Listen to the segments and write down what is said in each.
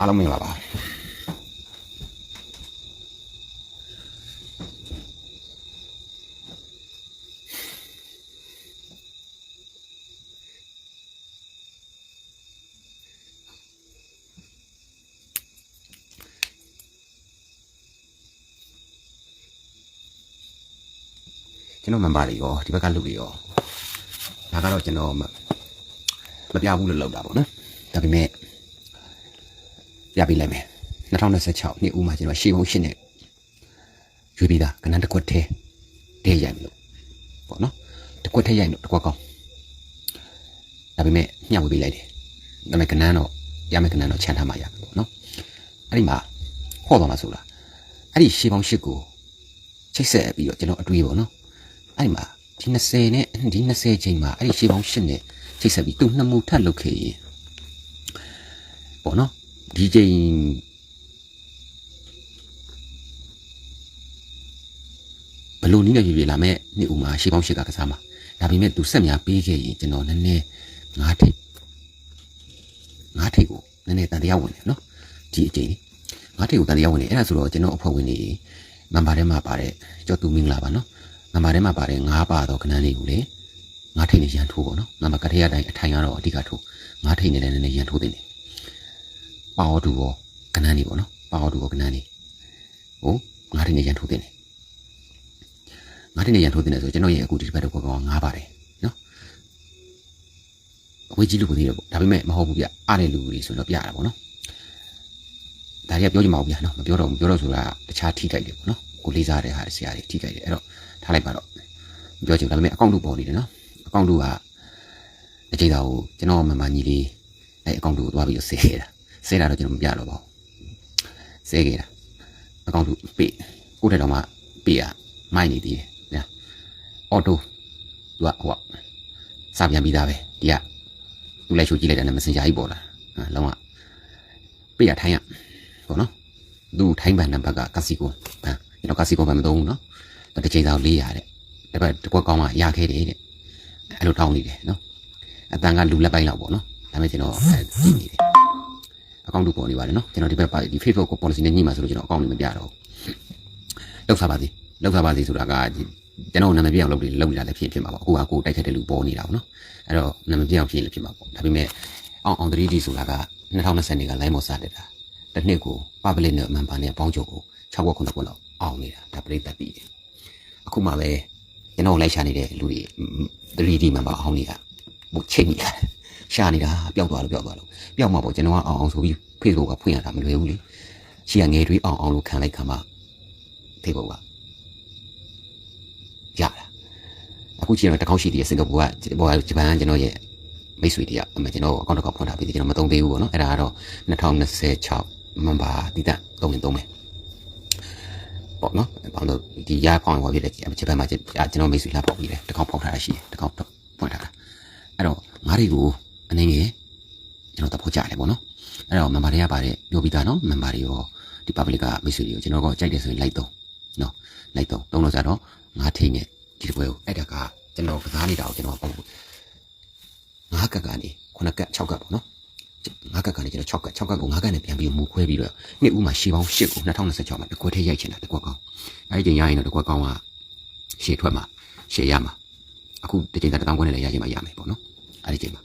အားလုံးမင်္ဂလာပါကျွန်တော်မန်ပါတွေရောဒီဘက်ကလူတွေရောဒါကတော့ကျွန်တော်မမပြဘူးလို့လောက်တာပေါ့နော်ဒါပေမဲ့ ပြပြလိုက်မယ်2026နှစ်ဦးမှာကျွန်တော်ရှေးဘုံရှင်းနေရွေးပြီးသားကနန်းတစ်ခွက်ထဲတဲရိုက်မလို့ပေါ့နော်တစ်ခွက်ထဲရိုက်လို့တစ်ခွက်ကောင်းဒါပေမဲ့ညှောက်ဝေးပေးလိုက်တယ်ဒါပေမဲ့ကနန်းတော့ရမယ်ကနန်းတော့ခြံထားမှရမယ်ပေါ့နော်အဲ့ဒီမှာဟောသွားမှာဆိုတာအဲ့ဒီရှေးဘုံရှစ်ကိုချိတ်ဆက်ပြီးတော့ကျွန်တော်အတွေးပေါ့နော်အဲ့ဒီမှာဒီ20နဲ့ဒီ20ချိန်မှာအဲ့ဒီရှေးပေါင်း8နဲ့ချိတ်ဆက်ပြီးသူနှစ်မှုထပ်လုပ်ခဲ့ရင်ပေါ့နော် ဒီချိန်ဘလို့နီးနေပြီလာမဲ့နေ့ဦးမှာရှေးပေါင်း8ကကစားမှာဒါပေမဲ့သူဆက်များပေးခဲ့ရင်ကျွန်တော်နည်းနည်းငါးထိပ်ငါးထိပ်ကိုနည်းနည်းတန်တရားဝင်တယ်နော်ဒီအချိန်ငါးထိပ်ကိုတန်တရားဝင်တယ်အဲ့ဒါဆိုတော့ကျွန်တော်အဖွဲ့ဝင်တွေမန်ပါထဲမှာပါတဲ့ကျော်သူမင်္ဂလာပါနော်နံပါတ်ထဲမှာပါတယ်၅ပါတော့ခဏလေးကိုလေငါးထိတ်နဲ့ရန်ထိုးပေါ့နော်နံပါတ်ကထရတိုင်းအထိုင်ကတော့အဓိကထိုးငါးထိတ်နဲ့လည်းနည်းနည်းရန်ထိုးတင်တယ် ပါဝတူရောကနန်းနေပေါ့နော်ပါဝတူရောကနန်းနေဟိုငါးထိတ်နဲ့ရန်ထိုးတင်တယ်ငါးထိတ်နဲ့ရန်ထိုးတင်တယ်ဆိုကျွန်တော်ရဲ့အခုဒီတစ်ပတ်တော့ကောငါးပါတယ်နော်အဝေးကြီးလူကိုသေးတယ်ပေါ့ဒါပေမဲ့မဟုတ်ဘူးဗျအားတဲ့လူတွေဆိုတော့ပြရတာပေါ့နော်ဒါတွေကပြောချင်မှာဘူးဗျာနော်မပြောတော့ဘူးပြောတော့ဆိုတာတခြားထိတိုက်တယ်ပေါ့နော်ကိုလေးစားတဲ့ဟာဆရာတွေထိတိုက်တယ်အဲ့တော့ထားလိုက်ပါတော့ပြောချင်ဘူးဒါပေမဲ့အကောင့်တို့ပေါ်နေတယ်နော်အကောင့်တို့ကအချိန်သာကိုကျွန်တော်မမကြီးလေးအဲအကောင့်တို့ကိုသွားပြီးတော့ဆဲခဲ့တာ ဆဲတာတော့ကျွန်တော်မပြတော့ပါဘူးဆဲခဲ့တာအကောင့်တို့ပေးကိုယ့်တဲ့တော့မှပေးရမိုက်နေသေးတယ်ညာအော်တိုသူကဟိုကစပြန်ပြီးသားပဲဒီကသူလိုက်ချိုးကြည့်လိုက်တာနဲ့မစင်ကြာကြီးပေါ်လာဟာလုံးဝပေးရထိုင်းရပေါ့နော်သူထိုင်းဘန်နံပါတ်ကကာစီကိုဟမ်ကျွန်တော်ကာစီကိုဘန်မသုံးဘူးနော်တစ်ချိန်တော့400တဲ့ဒါပေမဲ့တစ်ခွက်ကောင်းမှရခဲ့တယ်တဲ့အဲ့လိုတောင်းနေတယ်နော်အတန်ကလူလက်ပိုင်းလောက်ပေါ့နော်ဒါပေမဲ့ကျွန်တော်ကြည့်နေတယ် အကောင့်တူပေါ်နေပါတယ်နော်ကျွန်တော်ဒီဘက်ပါဒီ Facebook ကို policy နဲ့ညှိမှာဆိုလို့ကျွန်တော်အကောင့်လေးမပြတော့ဘူးလောက်စားပါသေးလောက်စားပါသေးဆိုတာကကျွန်တော်နာမည်ပြအောင်လုပ်တယ်လုပ်နေတာလည်းဖြစ်ဖြစ်မှာပေါ့အခုကကိုတိုက်ခတ်တဲ့လူပေါ်နေတာပေါ့နော်အဲ့တော့နာမည်ပြအောင်ဖြစ်ရင်လည်းဖြစ်မှာပေါ့ဒါပေမဲ့အောင်အောင် 3D ဆိုတာက2020က line မော့စတက်တာတစ်နှစ်ကို public နဲ့အမှန်ပါနဲ့ပေါင်းချုပ်ကို6ခွက်9ခွက်လောက်အောင်နေတာဒါပြိတ္တပြီးတယ်အခုမှပဲကျွန်တော်လိုက်ရှာနေတဲ့လူတွေ 3D မှာပါအောင်နေတာဘုချိန်နေတာ ရှာနေတာပျောက်သွားလို့ပျောက်သွားလို့ပျောက်မှာပေါ့ကျွန်တော်ကအောင်အောင်ဆိုပြီး Facebook ကဖွင့်ရတာမလွယ်ဘူးလေရှိရငယ်တွေအောင်အောင်လို့ခံလိုက်ခံမှ Facebook ကရတာအခုကျွန်တော်တကောက်ရှိသေးတယ်စင်ကာပူကဘောဂျပန်ကကျွန်တော်ရဲ့မိတ်ဆွေတယောက်အမကျွန်တော်အကောင့်တစ်ခေါက်ဖွင့်ထားပြီးကျွန်တော်မသုံးသေးဘူးပေါ့နော်အဲ့ဒါကတော့2026မန်ပါတည်တတ်သုံးရင်သုံးမယ်ပေါ့နော်ဘာလို့ဒီရဖောင်းဟောဖြစ်တဲ့ဂျပန်မှာကျွန်တော်မိတ်ဆွေလာဖောက်ပြီးတယ်တစ်ခေါက်ဖောက်ထားတာရှိတယ်တစ်ခေါက်ဖွင့်ထားတာအဲ့တော့ငါးတွေကို အနေငယ်ကျွန်တော်တဖို့ကြတယ်ပေါ့နော်အဲ့တော့မန်ပါတွေကပါတယ်ပြောပြီးသားနော်မန်ပါတွေရောဒီ public ကမိတ်ဆွေတွေကိုကျွန်တော်ကကြိုက်တယ်ဆိုရင်လိုက်တော့နော်လိုက်တော့တုံးလို့ဆိုတော့ငါးထိန်နဲ့ဒီပွဲကိုအဲ့ဒါကကျွန်တော်ကစားနေတာကိုကျွန်တော်ပေါ့ငါးကက်ကနေခုနှစ်ကက်6ကက်ပေါ့နော်ငါးကက်ကနေကျွန်တော်6ကက်6ကက်ကိုငါးကက်နဲ့ပြန်ပြီးမူခွဲပြီးတော့နှစ်ဦးမှာရှေးပေါင်း8ကို2026မှာတစ်ခွက်ထဲရိုက်ချင်တာတစ်ခွက်ကောင်းအဲ့ဒီချိန်ရရင်တော့တစ်ခွက်ကောင်းကရှေ့ထွက်မှာရှေ့ရမှာအခုဒီချိန်ကတထောင်ခွဲနဲ့လည်းရချင်းမှရမယ်ပေါ့နော်အဲ့ဒီချိန်မှာ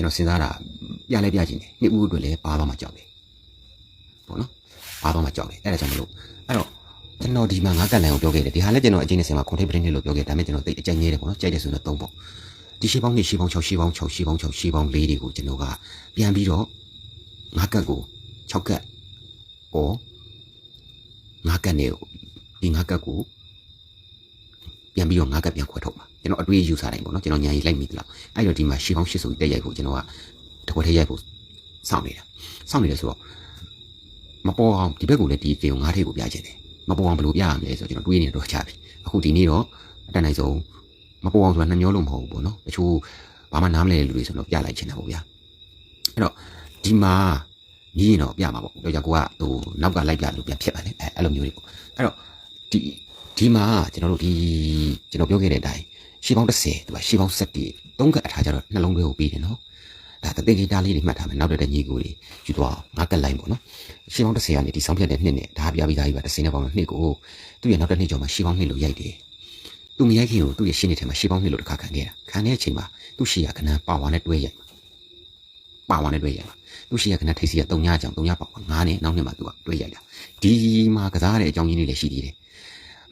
ကျွန်တော်စဉ်းစားတာပြလဲပြချင်းတယ်နှစ်ဦးအတွက်လည်းပါတော့မှကြောက်တယ်ပေါ့နော်ပါတော့မှကြောက်တယ်အဲ့ဒါကြောင့်မလို့အဲ့တော့ကျွန်တော်ဒီမှာငါးကက်လန်ကိုပြောခဲ့တယ်ဒီဟာလည်းကျွန်တော်အချင်းနဲ့ဆင်မှာ content print လို့ပြောခဲ့တယ်ဒါပေမဲ့ကျွန်တော်တိတ်အကြိုက်နေတယ်ပေါ့နော်ကြိုက်တယ်ဆိုတော့သုံးပေါ့ဒီရှေးပေါင်းနှစ်ရှေးပေါင်း6ရှေးပေါင်း6ရှေးပေါင်း6ရှေးပေါင်း4တွေကိုကျွန်တော်ကပြန်ပြီးတော့ငါးကက်ကို6ကက်ဩငါးကက်နဲ့ဒီငါးကတ်ကို ပြန်ပြီးတော့ငါးကတ်ပြန်ခွဲထုတ်မှာကျွန်တော်အတွေးယူစားတိုင်းပေါ့နော်ကျွန်တော်ညာရီလိုက်မိသလားအဲ့တော့ဒီမှာရှေးပေါင်းရှစ်ဆိုတက်ရိုက်ဖို့ကျွန်တော်ကတခွက်ထဲရိုက်ဖို့စောင့်နေတာစောင့်နေတယ်ဆိုတော့မပေါ်အောင်ဒီဘက်ကိုလည်းဒီကြေုံငါးထိပ်ကိုပြချင်တယ်မပေါ်အောင်ဘယ်လိုပြရမလဲဆိုတော့ကျွန်တော်တွေးနေတော့ချပြီအခုဒီနေ့တော့အတန်နိုင်ဆုံးမပေါ်အောင်ဆိုတာနှမျောလို့မဟုတ်ဘူးပေါ့နော်တချို့ဘာမှနားမလဲတဲ့လူတွေဆိုတော့ပြလိုက်ချင်တာပေါ့ဗျာအဲ့တော့ဒီမှာညီရင်တော့ပြမှာပေါ့ပြောကြကိုကဟိုနောက်ကလိုက်ပြလို့ပြန်ဖြစ်ပါလေအဲအဲ့လိုမျိုးတွေပေါ့အဲ့တော့ဒီ ဒီမှာကျွန်တော်တို့ဒီကျွန်တော်ပြောခဲ့တဲ့အတိုင်းရှေးပေါင်း30သူကရှေးပေါင်း70သုံးကပ်အထားကြတော့နှလုံးသွေးကိုပြီးတယ်နော်ဒါသင်္ကေတလေးတွေမှတ်ထားမယ်နောက်တဲ့ညီကိုတွေယူသွားအောင်ငါကက်လိုက်ပေါ့နော်ရှင်းပေါင်း30ကနေဒီဆောင်ဖြတ်တဲ့နှစ်နဲ့ဒါပြပြပြီးသားကြီးပါ30နဲ့ပေါင်းနှစ်ကိုသူ့ရဲ့နောက်တဲ့နှစ်ကျော်မှာရှင်းပေါင်းနှစ်လို့ရိုက်တယ်သူမရိုက်ခင်ကိုသူ့ရဲ့ရှင်းနေထဲမှာရှင်းပေါင်းနှစ်လို့တစ်ခါခံခဲ့တာခံတဲ့အချိန်မှာသူ့ရှေ့ကကနန်းပါဝါနဲ့တွဲရိုက်ပါဝါနဲ့တွဲရိုက်သူ့ရှေ့ကကနန်းထိပ်စီက3ညကြောင်3ညပါဝါ9နဲ့နောက်နှစ်မှာသူကတွဲရိုက်တာဒီမှာကစားတဲ့အကြောင်းရင်းတွေလည်းရှိသေးတယ်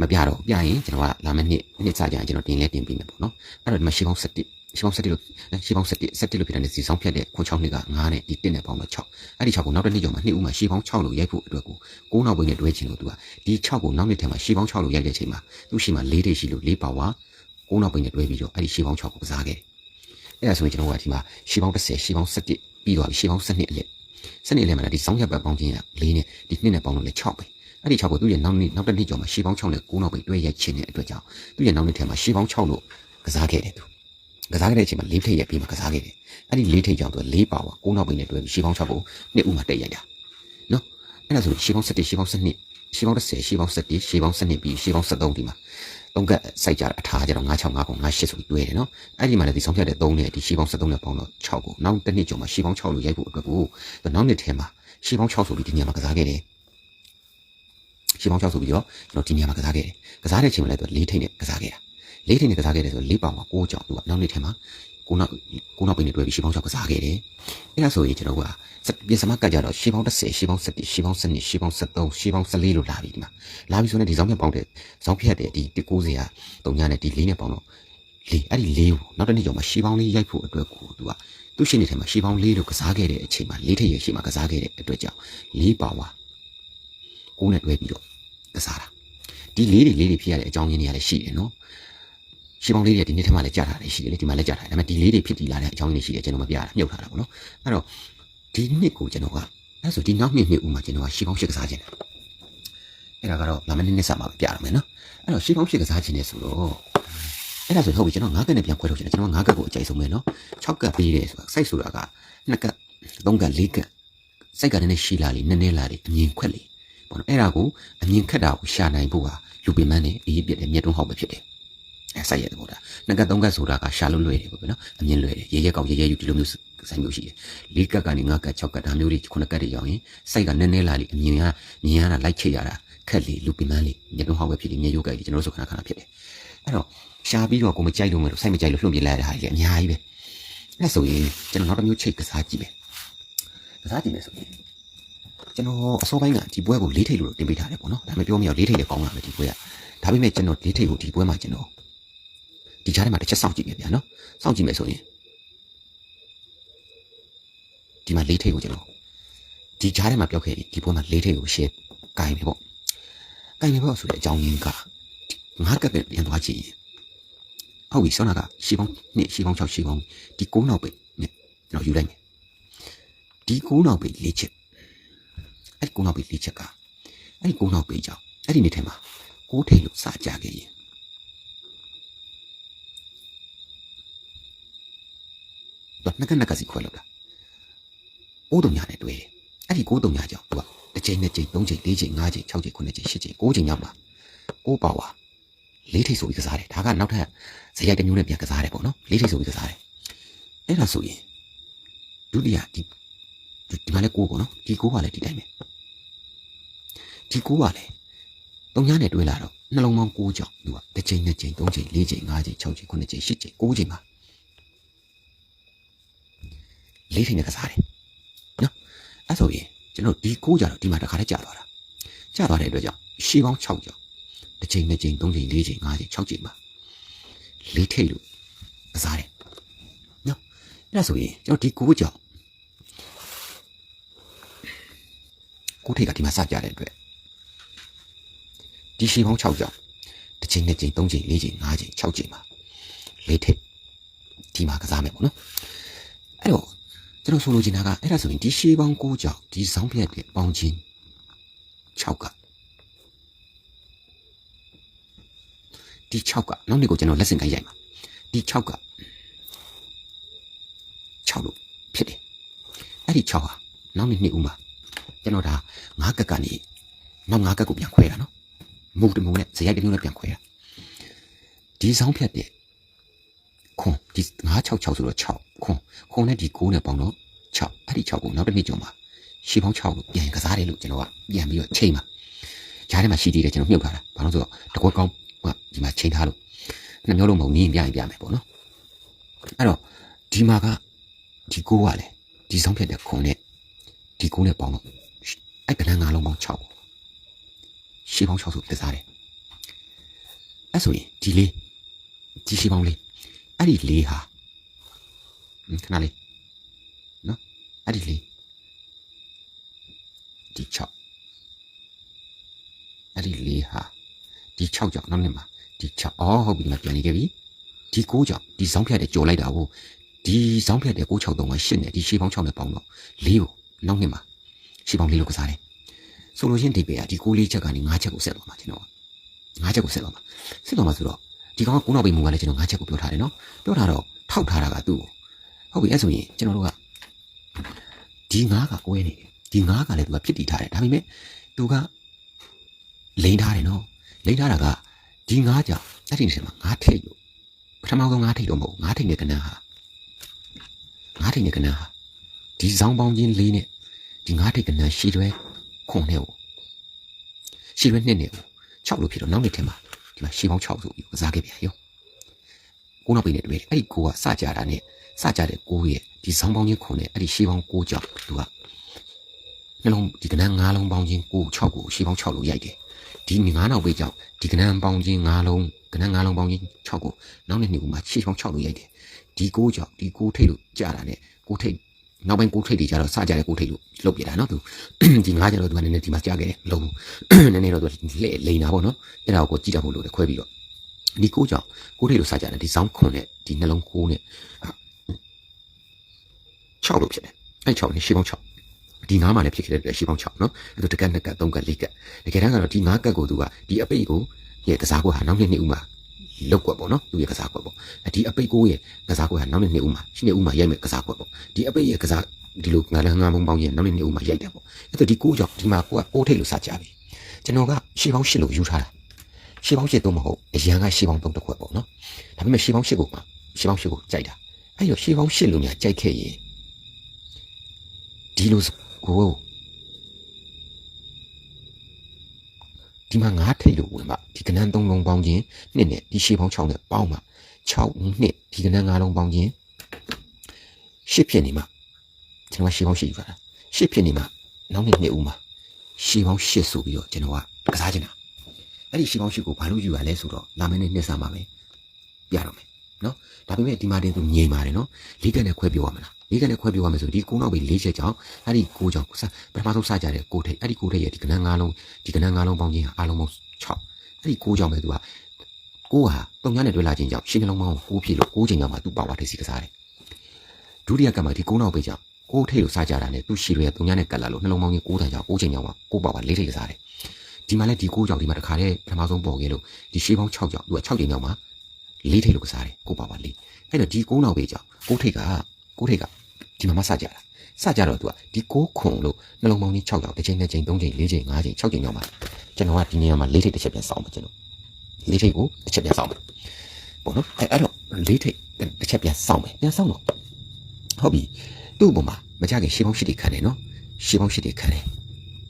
မပြတော့ပြရင်ကျွန်တော်ကလာမယ့်နှစ်နှစ်စကြရင်ကျွန်တော်တင်လဲတင်ပေးမယ်ပေါ့နော်အဲ့တော့ဒီမှာရှင်းပေါင်း7ရှင်းပေါင်း7လို့ရှင်းပေါင်း7 7လို့ဖြစ်တဲ့စီဆောင်ဖြတ်တဲ့ခွန်6နှစ်က9နဲ့ဒီ1နဲ့ပေါင်းတော့6အဲ့ဒီ6ကိုနောက်တစ်နှစ်ကျော်မှာနှစ်ဦးမှာရှင်းပေါင်း6လို့ရိုက်ဖို့အတွက်ကို9နောက်ပိတ်နဲ့တွဲချင်လို့သူကဒီ6ကိုနောက်နှစ်ထဲမှာရှင်းပေါင်း6လို့ရိုက်တဲ့အချိန်မှာသူ့ရှိမှာ4တိတ်ရှိလို့4ပါဝါ9နောက်ပိတ်နဲ့တွဲပြီးတော့အဲ့ဒီရှင်းပေါင်း6ကိုကစားခဲ့တယ်အဲ့ဒါဆိုရင်ကျွန်တော်ကဒီမှာရှင်းပေါင်း10ရှင်းပေါင်း7ပြီးသွားပြီရှင်းပေါင်း7နှစ်အလက်7နှစ်အလက်မှာဒီဆောင်ဖြတ်ပတ်ပေါင်းခြင်းက4နဲ့ဒီ2နဲ့ပေါင်းလို့လည်း6ပဲ အဲ့ဒီ6ကိုသူ့ရဲ့နောက်နှစ်နောက်တစ်နှစ်ကျော်မှာရှင်းပေါင်း6နဲ့9နောက်ပိတ်တွဲရိုက်ချင်တဲ့အတွက်ကြောင့်သူ့ရဲ့နောက်နှစ်ထဲမှာရှင်းပေါင်း6လို့ကစားခဲ့တယ်သူကစားခဲ့တဲ့အချိန်မှာလေးထိပ်ရက်ပြီးမှကစားခဲ့တယ်။အဲ့ဒီလေးထိပ်ကြောင့်သူကလေးပါဝါကိုးနောက်ပိတ်နဲ့တွဲပြီးရှီပေါင်း6ကိုနှစ်ဦးမှတက်ရိုက်တာ။နော်။အဲ့ဒါဆိုရှီပေါင်း7ရှီပေါင်း7ရှီပေါင်း10ရှီပေါင်း7ရှီပေါင်း7ပြီးရှီပေါင်း73ဒီမှာသုံးကစိုက်ကြအထားကြတော့9659 98ဆိုပြီးတွဲတယ်နော်။အဲ့ဒီမှာလည်းဒီဆောင်ဖြတ်တဲ့3နဲ့ဒီရှီပေါင်း73နဲ့ပေါင်းတော့6ကိုနောက်တစ်နှစ်ကျော်မှာရှီပေါင်း6လို့ရိုက်ဖို့အတွက်ကိုနောက်နှစ်ထဲမှာရှီပေါင်း6ဆိုပြီးဒီနေရာမှာကစားခဲ့တယ်။ ရှီပေါင်း6ဆိုပြီးတော့ကျွန်တော်ဒီနေရာမှာကစားခဲ့တယ်။ကစားတဲ့အချိန်မှာလည်းသူကလေးထိပ်နဲ့ကစားခဲ့တာ။လေးထိပ်နဲ့ကစားခဲ့တယ်ဆိုလေးပေါင်မှာ6ကြောင်သူကနောက်နေ့ထဲမှာကိုနောက်ကိုနောက်ပိနေတွေ့ပြီးရှီပေါင်း6ကစားခဲ့တယ်။အဲ့ဒါဆိုရင်ကျွန်တော်ကပြင်စမကတ်ကြတော့ရှီပေါင်း10ရှီပေါင်း17ရှီပေါင်း12ရှီပေါင်း13ရှီပေါင်း14လို့လာပြီဒီမှာ။လာပြီဆိုရင်ဒီဇောင်းဖြတ်ပေါင်းတဲ့ဇောင်းဖြတ်တဲ့ဒီ190က3ညနဲ့ဒီ4နဲ့ပေါင်းတော့လေးအဲ့ဒီလေးကိုနောက်တစ်နေ့ကျော်မှာရှီပေါင်းလေးရိုက်ဖို့အတွက်ကိုသူကသူ့ရှိနေထဲမှာရှီပေါင်းလေးလို့ကစားခဲ့တဲ့အချိန်မှာလေးထည့်ရရှိမှာကစားခဲ့တဲ့အတွက်ကြောင့်လေးပါဝါ ကိုနဲ့တွဲပြီးတော့ကစားတာဒီလေးတွေလေးတွေဖြစ်ရတဲ့အကြောင်းရင်းတွေကလည်းရှိတယ်နော်ရှင်းပေါင်းလေးတွေဒီနေ့ထဲမှာလည်းကြာတာလည်းရှိတယ်လေဒီမှာလည်းကြာတာဒါပေမဲ့ဒီလေးတွေဖြစ်တည်လာတဲ့အကြောင်းရင်းတွေရှိတယ်ကျွန်တော်မပြတာမြုပ်ထားတာပေါ့နော်အဲ့တော့ဒီနှစ်ကိုကျွန်တော်ကအဲ့ဆိုဒီနောက်နှစ်နှစ်ဦးမှာကျွန်တော်ကရှင်းပေါင်းရှစ်ကစားခြင်းတယ်အဲ့ဒါကတော့လာမယ့်နှစ်နှစ်စမှာပဲပြရမယ်နော်အဲ့တော့ရှင်းပေါင်းရှစ်ကစားခြင်းနဲ့ဆိုတော့အဲ့ဒါဆိုဟုတ်ပြီကျွန်တော်9ကက်နဲ့ပြန်ခွဲထုတ်ခြင်းတယ်ကျွန်တော်9ကက်ကိုအကြိုက်ဆုံးပဲနော်6ကက်ပေးတယ်ဆိုတာစိုက်ဆိုတာက2ကက်3ကက်4ကက်စိုက်ကလည်းနည်းရှိလာလေနည်းနည်းလာလေအမြင်ခွက်လေ ပေါ့နော်အဲ့ဒါကိုအမြင်ခက်တာကိုရှာနိုင်ဖို့ကလူပင်မန်းနဲ့အရေးပြတဲ့မြတ်တုံးဟောက်ပဲဖြစ်တယ်အဲစိုက်ရတဲ့ပေါ့ဒါနှစ်ကတ်သုံးကတ်ဆိုတာကရှာလို့လွယ်တယ်ပေါ့ဗျာနော်အမြင်လွယ်တယ်ရဲရဲကောက်ရဲရဲယူဒီလိုမျိုးဆိုင်မျိုးရှိတယ်လေးကတ်ကနေငါးကတ်၆ကတ်ဒါမျိုးတွေခုနှစ်ကတ်တွေရောက်ရင်စိုက်ကနည်းနည်းလာလိအမြင်ကမြင်ရတာလိုက်ချိတ်ရတာခက်လေလူပင်မန်းလေမျက်လုံးဟောက်ပဲဖြစ်တယ်မျက်ရုပ်ကကြီးကျွန်တော်တို့ဆိုခဏခဏဖြစ်တယ်အဲ့တော့ရှာပြီးတော့ကိုမကြိုက်လို့မယ်လို့စိုက်မကြိုက်လို့လှုပ်ပြလိုက်ရတာဟာကြီးအများကြီးပဲအဲ့ဆိုရင်ကျွန်တော်နောက်တစ်မျိုးချိတ်ကစားကြည့်မယ်ကစားကြည့်မယ်ဆိုရင် ကျွန်တော်အစောပိုင်းကဒီပွဲကိုလေးထိပ်လို့တင်ပေးထားတယ်ပေါ့နော်ဒါပေမဲ့ပြောမရလေးထိပ်လည်းကောင်းလာမယ်ဒီပွဲကဒါပေမဲ့ကျွန်တော်လေးထိပ်ကိုဒီပွဲမှာကျွန်တော်ဒီကြားထဲမှာတစ်ချက်စောင့်ကြည့်မယ်ဗျာနော်စောင့်ကြည့်မယ်ဆိုရင်ဒီမှာလေးထိပ်ကိုကျွန်တော်ဒီကြားထဲမှာပြောက်ခဲ့ပြီဒီဘက်မှာလေးထိပ်ကိုရှင်းကင်ပြီပေါ့ကင်ပြီပေါ့ဆိုတဲ့အကြောင်းရင်းကငါကပ်ပဲပြန်သွားကြည့်ဟုတ်ပြီဆောနာကရှီပေါင်းနှစ်ရှီပေါင်း6ရှီပေါင်းဒီ9နောက်ပဲနဲ့ကျွန်တော်ယူလိုက်မယ်ဒီ9နောက်ပဲလေးချက် အဲ့ဒီ9နောက်ပဲလေးချက်ကအဲ့ဒီ9နောက်ပဲကြောင့်အဲ့ဒီနေ့ထဲမှာ6ထိပ်လို့စကြခဲ့ရင်သူကနှစ်ကနှစ်ကစီခွဲလောက်တာအိုးတုံညာနဲ့တွေ့တယ်အဲ့ဒီကိုးတုံညာကြောင့်သူကတစ်ချိန်နှစ်ချိန်သုံးချိန်လေးချိန်ငါးချိန်၆ချိန်ခုနှစ်ချိန်ရှစ်ချိန်ကိုးချိန်ရောက်လာကိုးပါဝါလေးထိပ်ဆိုပြီးကစားတယ်ဒါကနောက်ထပ်ဇယိုက်တစ်မျိုးနဲ့ပြန်ကစားတယ်ပေါ့နော်လေးထိပ်ဆိုပြီးကစားတယ်အဲ့ဒါဆိုရင်ဒုတိယဒီဒီမှာလည်းကိုးပေါ့နော်ဒီကိုးကလည်းဒီတိုင်းပဲ ဒီကိုးကလည်းတုံညာနဲ့တွေ့လာတော့နှလုံးပေါင်းကိုးကြောင့်သူကတစ်ချိန်နှစ်ချိန်သုံးချိန်လေးချိန်ငါးချိန်၆ချိန်ခုနှစ်ချိန်ရှစ်ချိန်ကိုးချိန်မှာလေးထိန်နဲ့ကစားတယ်နော်အဲ့ဆိုရင်ကျွန်တော်ဒီကိုးကြတော့ဒီမှာတစ်ခါတည်းကြာသွားတာကြာသွားတဲ့အတွက်ကြောင့်ရှီပေါင်း6ကြောင်တစ်ချိန်နှစ်ချိန်သုံးချိန်လေးချိန်ငါးချိန်6ချိန်ပါလေးထိတ်လို့ကစားတယ်နော်အဲ့ဒါဆိုရင်ကျွန်တော်ဒီကိုးကြောင်ကိုးထိတ်ကဒီမှာစကြတဲ့အတွက် ဒီရှီပေါင်း6ကြောင်တစ်ချိန်နှစ်ချိန်သုံးချိန်လေးချိန်ငါးချိန်6ချိန်ပါလေးထိတ်ဒီမှာကစားမယ်ပေါ့နော်အဲ့တော့ကျွန်တော်ဆိုလိုချင်တာကအဲ့ဒါဆိုရင်ဒီရှေးပေါင်း9ကြောက်ဒီဆောင်းပြက်တဲ့ပေါင်းချင်း6ကဒီ6ကနောက်နေ့ကိုကျွန်တော်လက်စင်ကိုင်းရိုက်မှာဒီ6က6လို့ဖြစ်တယ်အဲ့ဒီ6ဟာနောက်နေ့နေ့ဦးမှာကျွန်တော်ဒါ9ကက်ကနေနောက်9ကက်ကိုပြန်ခွဲတာနော် မုတ်တမုံနဲ့ဇယိုက်တစ်မျိုးနဲ့ပြန်ခွဲတာဒီဆောင်းဖြတ်တဲ့ခွန်ဒီ966ဆိုတော့6ခွန်ခွန်နဲ့ဒီ9နဲ့ပေါင်းတော့6အဲ့ဒီ6ကိုနောက်တစ်နေ့ကျော်မှာရှီပေါင်း6ကိုပြန်ကစားတယ်လို့ကျွန်တော်ကပြန်ပြီးတော့ချိန်ပါဂျားထဲမှာရှိသေးတယ်ကျွန်တော်မြုပ်ထားတာဘာလို့ဆိုတော့တကွက်ကောင်းကဒီမှာချိန်ထားလို့နှစ်မျိုးလုံးမဟုတ်နင်းပြရင်ပြမယ်ပေါ့နော်အဲ့တော့ဒီမှာကဒီ9ကလည်းဒီဆောင်ဖြတ်တဲ့ခွန်နဲ့ဒီ9နဲ့ပေါင်းတော့အဲ့ကဏ္ဍ၅လုံးပေါင်း6ကို ရှီပေါင်း6ဆိုကစားတယ်အဲ့ဆိုရင်ဒီလေးဒီရှီပေါင်းလေးအဲ့ဒီလေးဟာဟင်ခဏလေးနော်အဲ့ဒီလေးဒီ6အဲ့ဒီလေးဟာဒီ6ကြောင့်နောက်နေ့မှာဒီ6အော်ဟုတ်ပြီဒီမှာပြန်နေခဲ့ပြီဒီ9ကြောင့်ဒီစောင်းဖြတ်တဲ့ကြော်လိုက်တာကိုဒီစောင်းဖြတ်တဲ့963က8နဲ့ဒီရှေးပေါင်း6နဲ့ပေါင်းတော့၄ကိုနောက်နေ့မှာရှေးပေါင်း၄လို့ကစားတယ် ဆိုလို့ချင်းဒီပေကဒီ9လေးချက်ကနေ9ချက်ကိုဆက်သွားမှာကျွန်တော်9ချက်ကိုဆက်သွားမှာဆက်သွားမှာဆိုတော့ဒီကောင်က9နောက်ပေမူကလည်းကျွန်တော်9ချက်ကိုပြောထားတယ်နော်ပြောထားတော့ထောက်ထားတာကသူ့ကိုဟုတ်ပြီအဲ့ဆိုရင်ကျွန်တော်တို့ကဒီ9ကကွဲနေတယ်ဒီ9ကလည်းသူကဖြစ်တည်ထားတယ်ဒါပေမဲ့သူကလိန်ထားတယ်နော်လိန်ထားတာကဒီ9ကြောင့်အဲ့ဒီနေရာမှာ9ထိတ်လို့ပထမဆုံး9ထိတ်တော့မဟုတ်9ထိတ်နဲ့ကနန်းဟာ9ထိတ်နဲ့ကနန်းဟာဒီဇောင်းပေါင်းချင်းလေးနဲ့ဒီ9ထိတ်ကနန်းရှည်တွဲ ခွန်နဲ့ကိုရှည်တွဲနှစ်နဲ့ကို6လို့ဖြစ်တော့နောက်နေ့ထဲမှာဒီမှာရှည်ပေါင်း6ဆိုပြီးကစားခဲ့ပြန်ရောကိုနောက်ပိနဲ့တွေ့တယ်အဲ့ဒီကိုကစကြတာနဲ့စကြတဲ့ကိုရဲ့ဒီဇောင်းပေါင်းချင်းခွန်နဲ့အဲ့ဒီရှည်ပေါင်း6ကြောင့်သူကနှလုံးဒီကနန်း9လုံးပေါင်းချင်း9 6ကိုရှည်ပေါင်း6လို့ရိုက်တယ်ဒီ9နောက်ပိကြောင့်ဒီကနန်းပေါင်းချင်း9လုံးကနန်း9လုံးပေါင်းချင်း6ကိုနောက်နေ့နှစ်ဦးမှာရှည်ပေါင်း6လို့ရိုက်တယ်ဒီ9ကြောင့်ဒီ9ထိတ်လို့ကြတာနဲ့9ထိတ် နောက်ပိုင်းကိုထိတ်တွေကြတော့စကြတဲ့ကိုထိတ်လို့လုတ်ပြတာနော်သူဒီငါးကြတော့သူကနည်းနည်းဒီမှာကြားခဲ့တယ်လုံးနည်းနည်းတော့သူလှဲ့လိန်တာပေါ့နော်အဲ့ဒါကိုကြည့်တော့ဖို့လို့ခွဲပြီးတော့ဒီကိုကြောင့်ကိုထိတ်လို့စကြတယ်ဒီစောင်းခွန်နဲ့ဒီနှလုံးကိုနဲ့6လို့ဖြစ်တယ်အဲ့6နဲ့ရှေးပေါင်း6ဒီငါးမှလည်းဖြစ်ခဲ့တဲ့ရှေးပေါင်း6နော်အဲ့ဒါတကက်နှစ်ကက်သုံးကက်လေးကက်တကယ်တမ်းကတော့ဒီငါးကက်ကိုသူကဒီအပိတ်ကိုရဲ့ကစားကွက်ဟာနောက်နှစ်နှစ်ဦးမှာ လောက်ကွက်ပေါ့နော်သူရဲ့ကစားကွက်ပေါ့ဒီအပိတ်ကိုရဲ့ကစားကွက်ဟာနောက်နှစ်နှစ်ဦးမှာရှင်းနှစ်ဦးမှာရိုက်မဲ့ကစားကွက်ပေါ့ဒီအပိတ်ရဲ့ကစားဒီလိုငါလည်းငါမုံပေါင်းရင်နောက်နေ့နေ့ဦးမှာရိုက်တယ်ပေါ့အဲ့တော့ဒီကိုကြောင့်ဒီမှာကိုကကိုထိတ်လို့စကြပြီကျွန်တော်ကရှေးပေါင်း၈လို့ယူထားတာရှေးပေါင်း၈တော့မဟုတ်အရန်ကရှေးပေါင်း၃တစ်ခွက်ပေါ့နော်ဒါပေမဲ့ရှေးပေါင်း၈ကိုမှရှေးပေါင်း၈ကိုကြိုက်တာအဲ့ရောရှေးပေါင်း၈လို့ညာကြိုက်ခဲ့ရင်ဒီလိုကို ဒီမှာငါထိတ်လို့ဝင်မှာဒီကနန်း၃လုံးပေါင်းခြင်းနှစ်နဲ့ဒီရှေးပေါင်း6နဲ့ပေါင်းမှာ6နှစ်ဒီကနန်း၅လုံးပေါင်းခြင်းရှစ်ဖြစ်နေမှာကျွန်တော်ရှေးပေါင်းရှိယူတာရှစ်ဖြစ်နေမှာနောက်နေ့နှစ်ဦးမှာရှေးပေါင်းရှစ်ဆိုပြီးတော့ကျွန်တော်ကကစားချင်တာအဲ့ဒီရှေးပေါင်းရှစ်ကိုဘာလို့ယူရလဲဆိုတော့လာမယ့်နေ့နှစ်ဆမှာပဲပြတော့မယ်နော်ဒါပေမဲ့ဒီမှာတင်သူငြိမ်ပါတယ်နော်လေးကနဲ့ခွဲပြောရမလား လေးကနဲ့ခွဲပြောရမယ်ဆိုဒီကုန်းနောက်ပဲလေးချက်ကြောင့်အဲ့ဒီကိုကြောင့်ပထမဆုံးစကြတဲ့ကိုထိတ်အဲ့ဒီကိုထိတ်ရဲ့ဒီကနန်း၅လုံးဒီကနန်း၅လုံးပေါင်းခြင်းဟာအားလုံးပေါင်း6အဲ့ဒီကိုကြောင့်ပဲသူကကိုဟာတုံညာနဲ့တွေ့လာခြင်းကြောင့်ရှင်းနှလုံးပေါင်းကိုဖြစ်လို့ကိုချိန်ကြောင့်မှသူ့ပါဝါထိတ်စီကစားတယ်ဒုတိယကမှဒီကုန်းနောက်ပဲကြောင့်ကိုထိတ်လို့စားကြတာနဲ့သူရှီရဲတုံညာနဲ့ကတ်လာလို့နှလုံးပေါင်းကြီး9တန်ကြောင့်9ချိန်ကြောင့်ပါကိုပါပါလေးထိတ်ကစားတယ်ဒီမှာလည်းဒီ9ကြောင့်ဒီမှာတခါတည်းပထမဆုံးပေါ်ခဲ့လို့ဒီရှေးပေါင်း6ကြောင့်သူက6ချိန်ကြောင့်ပါလေးထိတ်လို့ကစားတယ်ကိုပါပါလေးအဲ့တော့ဒီ9နောက်ပဲကြောင့်ကိုထိတ်က ကိုထိတ်ကဒီမှာမစကြတာစကြတော့သူကဒီ6ခွန်လို့နှလုံးပေါင်းကြီး6ကြောင့်တစ်ချိန်တစ်ချိန်3ချိန်4ချိန်5ချိန်6ချိန်ကြောင့်ပါကျွန်တော်ကဒီနေရာမှာလေးထိတ်တစ်ချက်ပြန်စောင်းပါကျွန်တော်လေးထိတ်ကိုတစ်ချက်ပြန်စောင်းပါပေါ့နော်အဲ့အဲ့တော့လေးထိတ်တစ်ချက်ပြန်စောင်းမယ်ပြန်စောင်းတော့ဟုတ်ပြီသူ့ဘုံမှာမကြခင်ရှေးပေါင်းရှစ်တွေခံတယ်နော်ရှေးပေါင်းရှစ်တွေခံတယ်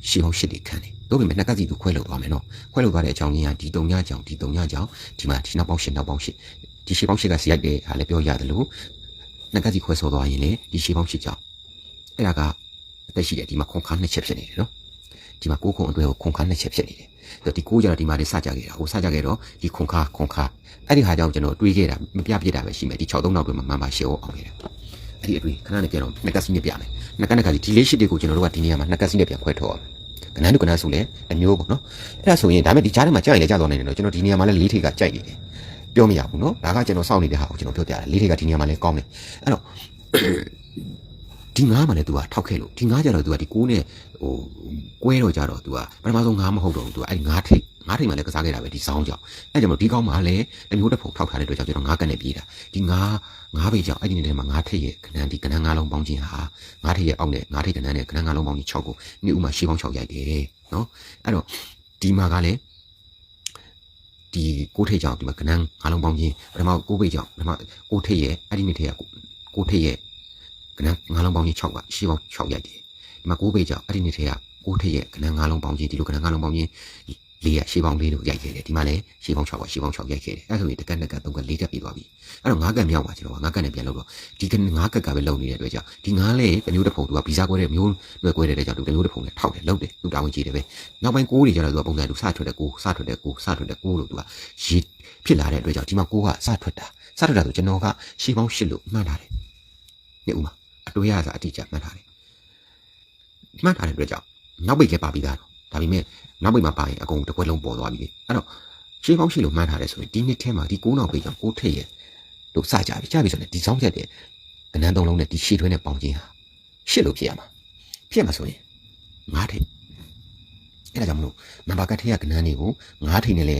ရှေးပေါင်းရှစ်တွေခံတယ်တို့ပေမဲ့နှစ်ကစီသူခွဲလောက်သွားမယ်နော်ခွဲလောက်သွားတဲ့အကြောင်းရင်းကဒီတုံညကြောင်ဒီတုံညကြောင်ဒီမှာဒီနောက်ပေါင်းရှစ်နောက်ပေါင်းရှစ်ဒီရှေးပေါင်းရှစ်ကစီရိုက်တယ်ဟာလည်းပြောရတယ်လို့ နှစ်ကစီခွဲဆောသွားရင်လေဒီရှေးပေါင်းရှစ်ကြောင်အဲ့ဒါကအသက်ရှိတယ်ဒီမှာခွန်ခါနှစ်ချက်ဖြစ်နေတယ်နော်ဒီမှာကိုခွန်အတွဲကိုခွန်ခါနှစ်ချက်ဖြစ်နေတယ်ဆိုဒီကိုကျတော့ဒီမှာနေစကြခဲ့တာဟိုစကြခဲ့တော့ဒီခွန်ခါခွန်ခါအဲ့ဒီဟာကြောင့်ကျွန်တော်တွေးခဲ့တာမပြပြတာပဲရှိမယ်ဒီ63နောက်တွဲမှာမှန်ပါရှေ့အောင်အောင်ခဲ့တယ်အဲ့ဒီအတွေ့ခဏနဲ့ပြန်တော့နှစ်ကစီနဲ့ပြမယ်နှစ်ကနှစ်ကစီဒီလေးရှိတွေကိုကျွန်တော်တို့ကဒီနေရာမှာနှစ်ကစီနဲ့ပြန်ခွဲထုတ်အောင်ကနန်းတို့ကနန်းဆိုလဲအမျိုးပေါ့နော်အဲ့ဒါဆိုရင်ဒါမဲ့ဒီကြားထဲမှာကြာရင်လည်းကြာသွားနိုင်တယ်နော်ကျွန်တော်ဒီနေရာမှာလည်းလေးထိပ်ကကြိုက်နေတယ် ပြောမရဘူးနော်ဒါကကျွန်တော်စောင့်နေတဲ့ဟာကိုကျွန်တော်ပြောပြတယ်လေးထိပ်ကဒီနေရာမှာလည်းကောင်းတယ်အဲ့တော့ဒီငါးမှာလည်း तू ကထောက်ခဲ့လို့ဒီငါးကြတော့ तू ကဒီကိုးနဲ့ဟိုကွဲတော့ကြတော့ तू ကပထမဆုံးငါးမဟုတ်တော့ဘူး तू အဲ့ငါးထိပ်ငါးထိပ်မှာလည်းကစားခဲ့တာပဲဒီစောင်းကြောင့်အဲ့ကြောင့်ဒီကောင်းမှာလည်းတမျိုးတစ်ဖုံထောက်ထားတဲ့အတွက်ကြောင့်ကျွန်တော်ငါးကနဲ့ပြေးတာဒီငါးငါးပေကြောင့်အဲ့ဒီနေ့ထဲမှာငါးထိပ်ရဲ့ခဏဒီကနန်းငါးလုံးပေါင်းခြင်းဟာငါးထိပ်ရဲ့အောက်နဲ့ငါးထိပ်ကနန်းနဲ့ကနန်းငါးလုံးပေါင်းခြင်း6ကိုနေ့ဦးမှာရှေးပေါင်း6ရိုက်တယ်နော်အဲ့တော့ဒီမှာကလည်း ဒီကိုထိတ်ကြောင့်ဒီမှာကနန်းငါးလုံးပေါင်းချင်းပထမကိုပိတ်ကြောင့်ပထမကိုထိတ်ရဲ့အဲ့ဒီနေ့ထဲကကိုထိတ်ရဲ့ကနန်းငါးလုံးပေါင်းချင်း6ကရှေ့ပေါင်း6ရိုက်တယ်ဒီမှာကိုပိတ်ကြောင့်အဲ့ဒီနေ့ထဲကကိုထိတ်ရဲ့ကနန်းငါးလုံးပေါင်းချင်းဒီလိုကနန်းငါးလုံးပေါင်းချင်း လေးရရှေ့ပေါင်းလေးလို့ရိုက်ခဲ့တယ်ဒီမှာလည်းရှေ့ပေါင်း6ကရှေ့ပေါင်း6ရိုက်ခဲ့တယ်အဲ့ဆိုရင်တကက်နှစ်ကက်သုံးကက်လေးကက်ပြီးသွားပြီအဲ့တော့ငါးကက်မြောက်ပါကျွန်တော်ငါးကက်နဲ့ပြန်လို့တော့ဒီကငါးကက်ကပဲလုံနေတဲ့အတွက်ကြောင့်ဒီငါးလေးတစ်မျိုးတစ်ဖုံသူကဗီဇာကွဲတဲ့မျိုးလွယ်ကွဲတဲ့တဲ့ကြောင့်သူတစ်မျိုးတစ်ဖုံနဲ့ထောက်တယ်လုံတယ်သူတာဝန်ကြီးတယ်ပဲနောက်ပိုင်းကိုးတွေကျတော့သူကပုံစံသူစထွက်တဲ့ကိုးစထွက်တဲ့ကိုးစထွက်တဲ့ကိုးလို့သူကရည်ဖြစ်လာတဲ့အတွက်ကြောင့်ဒီမှာကိုးကစထွက်တာစထွက်တာဆိုကျွန်တော်ကရှေ့ပေါင်း၈လို့မှတ်ထားတယ်နေ့ဦးမှာအတွေ့ရစာအတိအကျမှတ်ထားတယ်မှတ်ထားတဲ့အတွက်ကြောင့်နောက်ပိတ်လည်းပါပြီးသားတော့ ဒါပေမဲ့နောက်ပိတ်မှာပါရင်အကုန်တစ်ခွက်လုံးပေါ်သွားပြီလေအဲ့တော့ရှေ့ပေါင်း၈လို့မှတ်ထားတယ်ဆိုရင်ဒီနှစ်ထဲမှာဒီကိုးနောက်ပိတ်ကြောင့်ကိုးထိတ်ရဲ့တို့စကြပြီကြပြီဆိုရင်ဒီဆောင်ချက်တဲ့ကနန်းသုံးလုံးနဲ့ဒီရှေ့ထွင်းနဲ့ပေါင်းခြင်းဟာရှစ်လို့ဖြစ်ရမှာဖြစ်မှာဆိုရင်ငါးထိတ်အဲ့ဒါကြောင့်မလို့နံပါတ်ကတ်ထဲကကနန်းတွေကိုငါးထိတ်နဲ့လဲ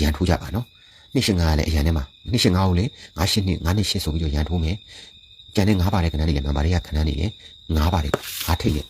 ရန်ထိုးကြပါနော်နှစ်ရှင်ငါးကလည်းအရန်ထဲမှာနှစ်ရှင်ငါးကိုလေငါးရှစ်နှစ်ငါးနှစ်ရှစ်ဆိုပြီးတော့ရန်ထိုးမယ်ကျန်တဲ့ငါးပါးတဲ့ကနန်းတွေလည်းနံပါတ်တွေကကနန်းတွေလည်းငါးပါးတွေငါးထိတ်နဲ့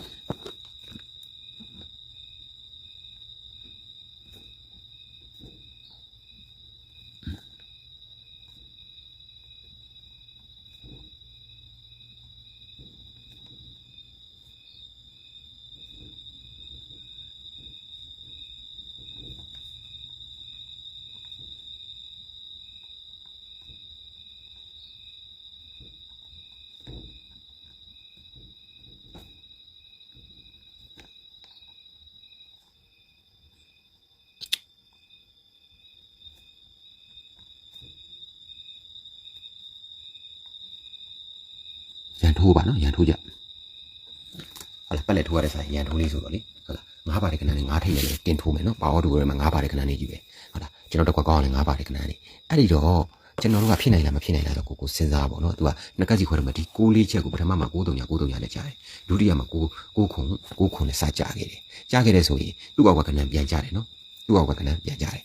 ရန်ထိုးပါနော်ရန်ထိုးကြဟုတ်လားပက်လက်ထိုးရတဲ့ဆိုင်ရန်ထိုးလေးဆိုတော့လေဟုတ်လားငါးပါးတဲ့ကဏ္ဍနဲ့ငါးထိပ်နဲ့တင်ထိုးမယ်နော်ပါဝါတူရဲမှာငါးပါးတဲ့ကဏ္ဍနဲ့ကြီးပဲဟုတ်လားကျွန်တော်တော့ကွက်ကောင်းလည်းငါးပါးတဲ့ကဏ္ဍနဲ့အဲ့ဒီတော့ကျွန်တော်တို့ကဖြစ်နိုင်လားမဖြစ်နိုင်လားဆိုကိုကိုစဉ်းစားပါတော့သူကနှစ်ကက်စီခွဲတော့မှဒီ6လေးချက်ကိုပထမမှာ9တုံညာ9တုံညာနဲ့ကြားတယ်ဒုတိယမှာ9 9ခု9ခုနဲ့စကြခဲ့တယ်ကြားခဲ့တဲ့ဆိုရင်သူ့ကောက်ကကဏ္ဍပြန်ကြတယ်နော်သူ့ကောက်ကကဏ္ဍပြန်ကြတယ်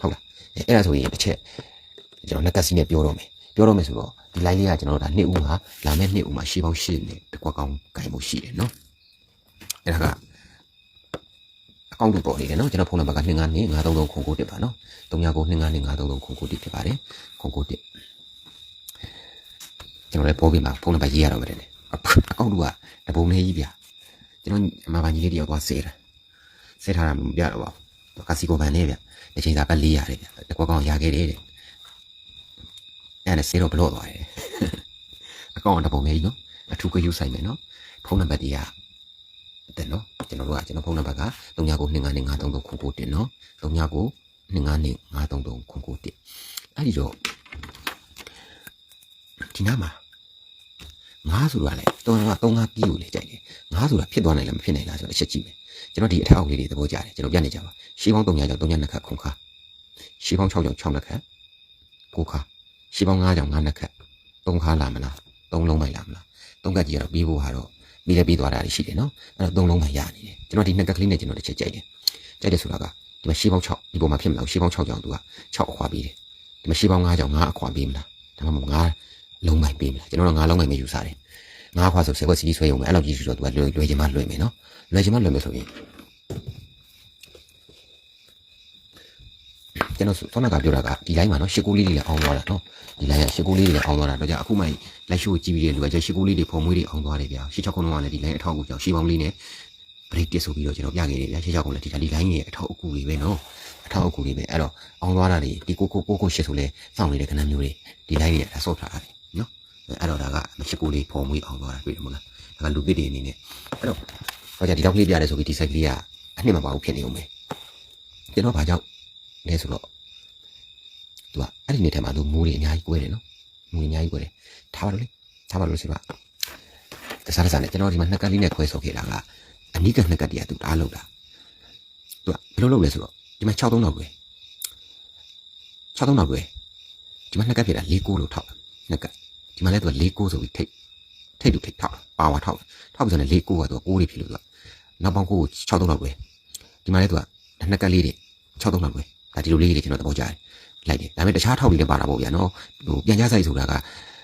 ဟုတ်လားအဲ့ဒါဆိုရင်တစ်ချက်ကျွန်တော်နှစ်ကက်စီနဲ့ပြောတော့မယ် ပြောတော့မယ်ဆိုတော့ဒီ line လေးကကျွန်တော်တို့ဒါနှစ်ဦးမှာလာမယ့်နှစ်ဦးမှာရှေးပေါင်းရှစ်နဲ့တကွက်ကောင်းဂိုင်မှုရှိတယ်နော်အဲ့ဒါကအကောင့်တူပေါ်နေတယ်နော်ကျွန်တော်ဖုန်းနံပါတ်က29နဲ့933ခုကိုတစ်ပါနော်39ကို29နဲ့933ခုကိုတစ်ဖြစ်ပါတယ်ခုကိုတစ်ကျွန်တော်လည်းပေါ်ပြီးမှာဖုန်းနံပါတ်ရေးရတော့မယ်တဲ့အကောင့်တူကတပုံလေးကြီးဗျကျွန်တော်အမဘာကြီးလေးတယောက်သွားစေတာစေထားတာမပြတော့ပါဘူးကစီကိုဗန်နဲ့ဗျတစ်ချိန်သာပတ်400ရတယ်ဗျတကွက်ကောင်းရခဲ့တယ်တဲ့ အဲ့ဒါဆေးတော့ဘလို့သွားတယ်အကောင့်တပုံလေးနော်အထူးကယူဆိုင်မယ်နော်ဖုန်းနံပါတ်တွေကတဲ့နော်ကျွန်တော်တို့ကကျွန်တော်ဖုန်းနံပါတ်က39925339ခုကိုတင်နော်39925339ခုကိုတင်အဲ့ဒီတော့ဒီနားမှာငါးဆိုတာလေတော့တော့ငါးကီးကိုလေကြိုက်တယ်ငါးဆိုတာဖြစ်သွားနိုင်လားမဖြစ်နိုင်လားဆိုတော့အချက်ကြည့်မယ်ကျွန်တော်ဒီအထက်အောက်လေးတွေသဘောကျတယ်ကျွန်တော်ပြနေကြပါရှေးပေါင်း300ကျော်300နှစ်ခတ်ခုန်ခါရှေးပေါင်း6ကျော်6နှစ်ခတ်ကိုခါ ရှီပေါင်း9ကြောင်9နှစ်ခတ်3ခါလာမလား3လုံးမိုင်လာမလား3ကတ်ကြီးကတော့ပြီးဖို့ဟာတော့ပြီးလည်းပြီးသွားတာရှိတယ်နော်အဲ့တော့3လုံးမိုင်ရနေတယ်ကျွန်တော်ဒီနှစ်ကတ်ကလေးနဲ့ကျွန်တော်တစ်ချက်ကြိုက်တယ်ကြိုက်တယ်ဆိုတာကဒီမှာရှီပေါင်း6ဒီပုံမှာဖြစ်မလားရှီပေါင်း6ကြောင်သူက6အခွာပြီးတယ်ဒီမှာရှီပေါင်း9ကြောင်9အခွာပြီးမလားဒါမှမဟုတ်9လုံးမိုင်ပြီးမလားကျွန်တော်တို့9လုံးမိုင်ပဲယူစားတယ်9အခွာဆို10ခွက်စီးဆွဲရုံပဲအဲ့လောက်ကြီးဆိုတော့သူကလွယ်လွယ်ချင်မှလွယ်မယ်နော်လွယ်ချင်မှလွယ်မယ်ဆိုရင် ကျွန်တော်သောနာကပြောတာကဒီ line မှာနော်ရှစ်ကိုလေးတွေလည်းအောင်းသွားတာနော်ဒီ line ကရှစ်ကိုလေးတွေလည်းအောင်းသွားတာတော့ကြအခုမှလက်ရှိုးကြည့်ပြီးတဲ့လူကကျရှစ်ကိုလေးတွေဖုံမွေးတွေအောင်းသွားတယ်ဗျာရှစ်ချောက်ခုံးကလည်းဒီ line အထောက်အကူကြောင့်ရှီပေါင်းလေးနဲ့ break တက်ဆိုပြီးတော့ကျွန်တော်ပြခဲ့တယ်ဗျာရှစ်ချောက်ခုံးလည်းဒီဒီ line ရဲ့အထောက်အကူတွေပဲနော်အထောက်အကူတွေပဲအဲ့တော့အောင်းသွားတာတွေဒီကိုကိုကိုကိုရှစ်ဆိုလဲစောင့်နေတဲ့ခဏမျိုးတွေဒီ line ရဲ့ဒါဆော့ထားတာနော်အဲ့တော့ဒါကရှစ်ကိုလေးဖုံမွေးအောင်းသွားတာတွေ့တယ်မဟုတ်လားဒါကလူပစ်တွေအနေနဲ့အဲ့တော့တော့ကြဒီတော့ကလေးပြရတယ်ဆိုပြီးဒီ site ကလေးကအနှစ်မပါဘူးဖြစ်နေအောင်ပဲကျွန်တော်ဘာကြောင့် လဲဆိုတော့သူကအဲ့ဒီနေ့ထဲမှာသူမူတွေအများကြီးကွဲတယ်နော်မူတွေအများကြီးကွဲတယ်ထားပါလို့လေထားပါလို့ဆိုတော့တစားတစားနဲ့ကျွန်တော်ဒီမှာနှစ်ကတ်လေးနဲ့ခွဲဆိုခဲ့တာကအနိကနှစ်ကတ်တည်းကသူတားလို့တာသူကဘယ်လိုလုပ်လဲဆိုတော့ဒီမှာ63လောက်ကွဲ63လောက်ကွဲဒီမှာနှစ်ကတ်ဖြစ်တာ4ကိုလို့ထောက်နှစ်ကတ်ဒီမှာလည်းသူက4ကိုဆိုပြီးထိတ်ထိတ်တူထိတ်ထောက်ပါဝါထောက်ထောက်ပြီးဆိုရင်4ကိုကသူက6တွေဖြစ်လို့သူကနောက်ပေါင်းကို63လောက်ကွဲဒီမှာလည်းသူကနှစ်ကတ်လေးတွေ63လောက်ကွဲ ဒါဒီလိုလေးတွေကျွန်တော်သဘောကျတယ်လိုက်တယ်ဒါပေမဲ့တခြားထောက်လေးလည်းပါတာပေါ့ဗျာနော်ဟိုပြန်ကြဆိုင်ဆိုတာက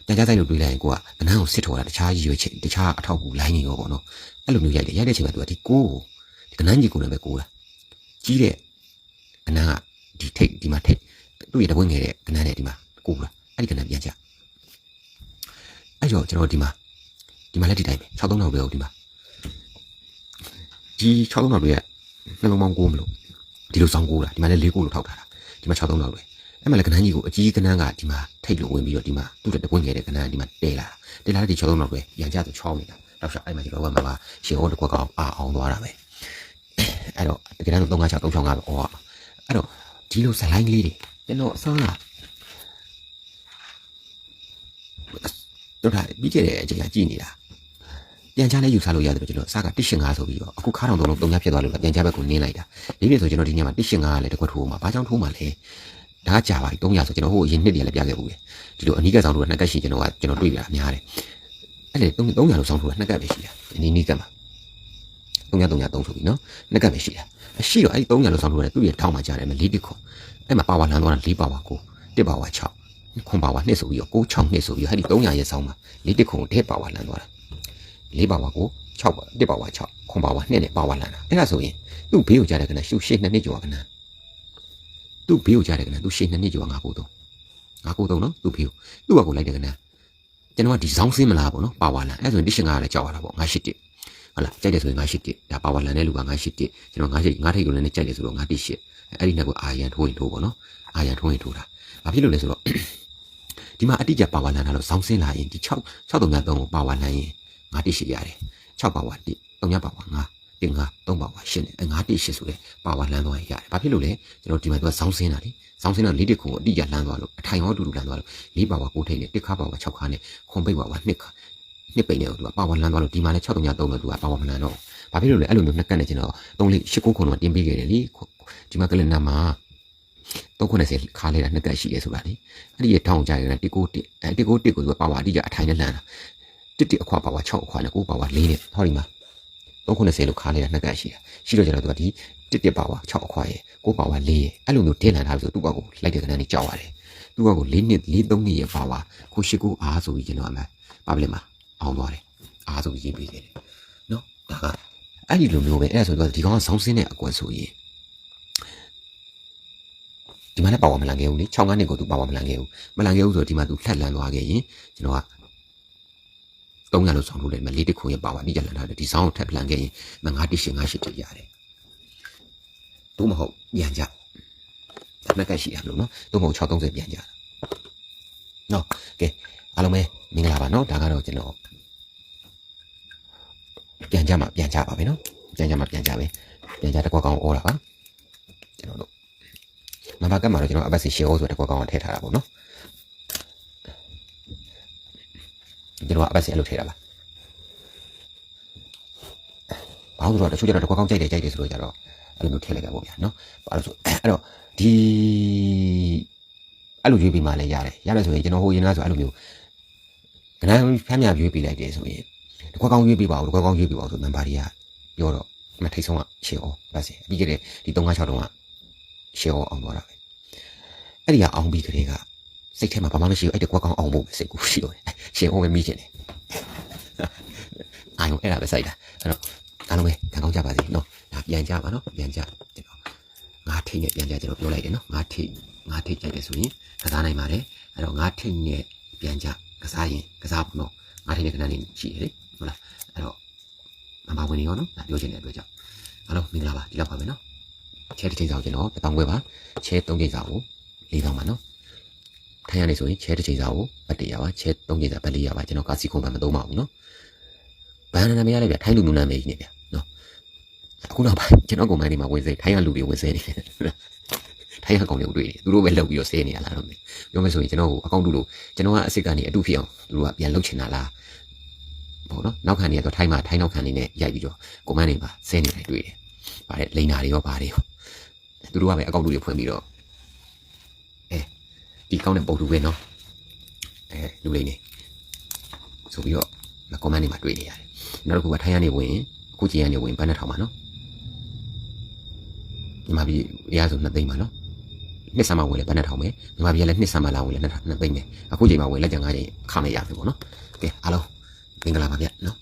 ပြန်ကြဆိုင်လို့တွေးလိုက်ရင်ကိုကကနန်းကိုစစ်ထော်တာတခြားရည်ရွယ်ချက်တခြားအထောက်ကူလိုင်းနေရောပေါ့နော်အဲ့လိုမျိုးရိုက်တယ်ရိုက်တဲ့အချိန်မှာသူကဒီကိုကိုဒီကနန်းကြီးကိုလည်းပဲကိုတာကြီးတဲ့ကနန်းကဒီထိတ်ဒီမှာထိတ်သူ့ရဲ့တပွင့်ငယ်တဲ့ကနန်းနဲ့ဒီမှာကိုလာအဲ့ဒီကနန်းပြန်ကြအဲ့တော့ကျွန်တော်ဒီမှာဒီမှာလက်ဒီတိုင်းပဲ63လောက်ပဲဟုတ်ဒီမှာဒီ63လောက်တွေကနှလုံးပေါင်းကိုမလို့ ဒီလိုစောင်းကိုလာဒီမှာလည်း၄ကိုလို့ထောက်ထားတာဒီမှာ63လောက်တွေအဲ့မှာလည်းကနန်းကြီးကိုအကြီးကနန်းကဒီမှာထိတ်လို့ဝင်ပြီးတော့ဒီမှာသူ့တဲ့တပွင့်ငယ်တဲ့ကနန်းကဒီမှာတဲလာတဲလာတဲ့ဒီ63လောက်တွေရန်ကြသူချောင်းနေတာတော့ရှောက်အဲ့မှာကျွန်တော်ကမှရှေ့ဟောတစ်ခွက်ကောင်အာအောင်သွားတာပဲအဲ့တော့တကယ်တော့356 365ပဲဟောအဲ့တော့ဒီလိုဇလိုင်းကလေးတွေကျွန်တော်အစားလားတို့ထားပြီးခဲ့တဲ့အချိန်ကကြည်နေတာ ပြန်ချလဲယူဆလို့ရတယ်ကျွန်တော်အစားက185ဆိုပြီးတော့အခုခါတောင်သုံးလုံးတုံညာဖြစ်သွားလို့ပြန်ချဘက်ကိုနင်းလိုက်တာဒီနေ့ဆိုကျွန်တော်ဒီညမှာ185ကလည်းတစ်ခွက်ထိုးမှာဘာကြောင့်ထိုးမှာလဲဒါကကြာပါပြီ300ဆိုကျွန်တော်ဟိုအရင်နှစ်တည်းလည်းပြခဲ့ဘူးလေဒီလိုအနီးကဆောင်ထိုးတာနှစ်ကက်ရှိကျွန်တော်ကကျွန်တော်တွေ့ပြတာများတယ်အဲ့လေ300လို့ဆောင်ထိုးတာနှစ်ကက်ပဲရှိတာအနီးနီးကက်မှာ300 300 3ဆိုပြီးနော်နှစ်ကက်ပဲရှိတာအရှိတော့အဲ့300လို့ဆောင်ထိုးတယ်သူ့ရဲ့ထောင်းမှာကြားတယ်မလေးတစ်ခွန်အဲ့မှာပါဝါလန်းသွားတာ၄ပါဝါကိုတစ်ပါဝါ6ခွန်ပါဝါနှစ်ဆိုပြီးတော့6 6နှစ်ဆိုပြီးတော့အဲ့ဒီ300ရဲ့ဆောင်းမှာလေးတစ်ခွန်တဲ့ပါဝါလန်းသွားတာ ၄ပါဝါကို6ပါတစ်ပါဝါ6ခွန်ပါဝါနှစ်နဲ့ပါဝါလန်းတာအဲ့ဒါဆိုရင်သူ့ဘေးကိုကြားတယ်ကနရှုရှေ့နှစ်နှစ်ကျော်ကနသူ့ဘေးကိုကြားတယ်ကနသူ့ရှေ့နှစ်နှစ်ကျော်ငါကိုတော့ငါကိုတော့နော်သူ့ဘေးကိုသူ့ဘက်ကိုလိုက်တယ်ကနကျွန်တော်ကဒီဇောင်းစင်းမလားပေါ့နော်ပါဝါလန်းအဲ့ဆိုရင်တစ်ရှင်ကလည်းကြောက်ရတာပေါ့ငါရှစ်တစ်ဟုတ်လားကြိုက်တယ်ဆိုရင်ငါရှစ်တစ်ဒါပါဝါလန်တဲ့လူကငါရှစ်တစ်ကျွန်တော်ငါရှစ်ငါထိတ်ကိုလည်းကြိုက်တယ်ဆိုတော့ငါတစ်ရှစ်အဲ့ဒီနဲ့ကိုအာရန်ထိုးရင်ထိုးပေါ့နော်အာရန်ထိုးရင်ထိုးတာဘာဖြစ်လို့လဲဆိုတော့ဒီမှာအတိအကျပါဝါလန်တာလို့စောင်းစင်းလာရင်ဒီ6 6 3 3ကိုပါဝါလန်ရင် ငါတစ်ရှစ်ရတယ်6ပါဝါ1 3ညပါဝါ9တင်ငါ3ပါဝါ8နဲ့ငါတစ်ရှစ်ဆိုတဲ့ပါဝါလန်သွားရင်ရတယ်ဘာဖြစ်လို့လဲကျွန်တော်ဒီမှာသူကစောင်းစင်းတာလေစောင်းစင်းတော့လေးတစ်ခုကိုအတိအကျလန်သွားလို့အထိုင်ရောအတူတူလန်သွားလို့လေးပါဝါ9ထိတ်နဲ့တစ်ခါပါဝါ6ခါနဲ့ခွန်ပိတ်ပါဝါ2ခါနှစ်ပိတ်နေတော့သူကပါဝါလန်သွားလို့ဒီမှာလည်း6 3ည3လို့သူကပါဝါမလန်တော့ဘာဖြစ်လို့လဲအဲ့လိုမျိုးနှစ်ကတ်နေကျွန်တော်3လေး8 9ခုတော့တင်ပေးခဲ့တယ်လေဒီမှာကလင်နာမှာ390ခါလေးတာနှစ်ကတ်ရှိရဲဆိုတာလေအဲ့ဒီရထောင်းကြရတဲ့1 9 1အဲ1 9 1ကိုသူကပါဝါအတိအကျအထိုင်နဲ့လန်တာ တစ်တစ်အခွာပါဝါ6အခွာနဲ့9ပါဝါ4နဲ့ဟောဒီမှာ390လို့ခါလေးတာနှစ်ကတ်ရှိတာရှိတော့ကျွန်တော်သူကဒီတစ်တစ်ပါဝါ6အခွာရဲ့9ပါဝါ4ရဲ့အဲ့လိုမျိုးတင်လာတာဆိုသူ့ဘက်ကိုလိုက်တဲ့ကဏ္ဍนี่ကြောက်ရတယ်သူ့ဘက်ကို4နှစ်4 3နှစ်ရဲ့ပါဝါကိုရှိကိုအားဆိုပြီးကျွန်တော်အမှပါပလင်မှာအောင်သွားတယ်အားဆိုပြီးရေးပေးခဲ့တယ်နော်ဒါကအဲ့ဒီလိုမျိုးပဲအဲ့ဒါဆိုတော့ဒီကောင်ကဆောင်းစင်းတဲ့အကွက်ဆိုရင်ဒီမှာလည်းပါဝါမလန်ခဲ့ဘူးလေ6ငါးနှစ်ကိုသူပါဝါမလန်ခဲ့ဘူးမလန်ခဲ့ဘူးဆိုတော့ဒီမှာသူလှက်လန်သွားခဲ့ရင်ကျွန်တော်က 300လို့ဆောင်လို့လေမလေးတစ်ခုရဲ့ပါဝါနိကြလန်ထားတယ်ဒီဆောင်းကိုထပ်ပလန်ခဲ့ရင်မ9တစ်ရှင်9ရှစ်တရတယ်တို့မဟုတ်ပြန်ကြဒါမဲ့ကရှိရလို့နော်တို့မဟုတ်630ပြန်ကြတာနော်ကဲအားလုံးပဲမင်္ဂလာပါနော်ဒါကတော့ကျွန်တော်ပြန်ကြမှာပြန်ကြပါပဲနော်ပြန်ကြမှာပြန်ကြပဲပြန်ကြတကွက်ကောင်ဩတာပါကျွန်တော်တို့နံပါတ်ကတ်မှာတော့ကျွန်တော်အပတ်စီရှေ့ဩဆိုတကွက်ကောင်ထည့်ထားတာပေါ့နော် ကျွန်တော်အပတ်စီအဲ့လိုထည့်တာပါဘာလို့ဆိုတော့တချို့ကျတော့တကွက်ကောင်ကြိုက်တယ်ကြိုက်တယ်ဆိုတော့ကျတော့အဲ့လိုမျိုးထည့်လိုက်တာပေါ့ဗျာနော်ဘာလို့ဆိုအဲ့တော့ဒီအဲ့လိုရွေးပြီးမှလည်းရတယ်ရတယ်ဆိုရင်ကျွန်တော်ဟိုရင်ကဆိုအဲ့လိုမျိုးကနန်းဖမ်းမြရွေးပြီးလိုက်တယ်ဆိုရင်တကွက်ကောင်းရွေးပြီးပါဦးတကွက်ကောင်းရွေးပြီးပါဦးဆိုနံပါတ်တွေကပြောတော့မထိတ်ဆုံးကရှေ့ဩပါစေပြီးခဲ့တဲ့ဒီ356တုန်းကရှေ့ဩအောင်သွားတာပဲအဲ့ဒီကအောင်ပြီးကလေးကစိတ်ထဲမှာဘာမှမရှိဘူးအဲ့တကွက်ကောင်းအောင်ဖို့ပဲစိတ်ကူရှိတော့တယ် ရှေ့ဩပဲမိချင်တယ်အာယုံအဲ့ဒါပဲစိုက်တာအဲ့တော့အားလုံးပဲကံကောင်းကြပါစေနော်ဒါပြန်ကြပါနော်ပြန်ကြကျွန်တော်ငါထိတ်နဲ့ပြန်ကြကျွန်တော်ပြောလိုက်တယ်နော်ငါထိတ်ငါထိတ်ကြိုက်တယ်ဆိုရင်ကစားနိုင်ပါတယ်အဲ့တော့ငါထိတ်နဲ့ပြန်ကြကစားရင်ကစားဖို့နော်ငါထိတ်နဲ့ခဏလေးရှိတယ်လေဟုတ်လားအဲ့တော့မမဝင်နေရောနော်ဒါပြောချင်တဲ့အတွက်ကြောင့်အားလုံးမင်္ဂလာပါဒီလောက်ပါပဲနော်ချဲတစ်ချိန်စာကိုကျွန်တော်တောင်းခွဲပါချဲ၃ချိန်စာကို၄တောင်းပါနော် ထိုင်ရနေဆိုရင်ချဲတစ်ချိန်စာကိုဗတ်တရပါချဲ၃ချိန်စာဗတ်၄ရပါကျွန်တော်ကာစီခွန်ဗတ်မသုံးပါဘူးနော်ဘန်နာမည်ရလဲဗျထိုင်းလူလူနာမည်ကြီးနေဗျနော်အခုတော့ကျွန်တော်ကုမ္ပဏီမှာဝင်စေထိုင်းရလူတွေဝင်စေနေတယ်ထိုင်းရကောင်တွေတွေ့တယ်သူတို့ပဲလှုပ်ပြီးတော့ဆဲနေရလားတော့ပြောမယ်ဆိုရင်ကျွန်တော်အကောင့်တူလို့ကျွန်တော်ကအစ်စ်ကနေအတူဖြစ်အောင်သူတို့ကပြန်လှုပ်ချင်တာလားပေါ့နော်နောက်ခံနေတော့ထိုင်းမှာထိုင်းနောက်ခံနေနဲ့ရိုက်ပြီးတော့ကွန်မန့်တွေမှာဆဲနေတယ်တွေ့တယ်။ဗါတဲ့လိန်နာတွေရောဗါတွေရောသူတို့ကပဲအကောင့်တူတွေဖွင့်ပြီးတော့အဲ ဒီကောင်းတဲ့ပုံတူပဲနော်အဲလူလိန်နေဆိုပြီးတော့ကွန်မန့်တွေမှာတွေ့နေရတယ်။နောက်တစ်ခုကထိုင်းကနေဝင်အခုချိန်ကနေဝင်ဘန်းနဲ့ထောင်ပါနော်။ဒီမှာပြီးရဆိုနှစ်သိမ့်ပါနော်။နှစ်ဆမ်းမဝင်လဲဘန်းနဲ့ထောင်မယ်။ဒီမှာပြီးလည်းနှစ်ဆမ်းမလာဝင်လဲနှစ်သိမ့်မယ်။အခုချိန်မှာဝင်လက်ကြံငါးချိန်ခါမယ်ရပြီပေါ့နော်။ကဲအားလုံးမင်္ဂလာပါဗျနော်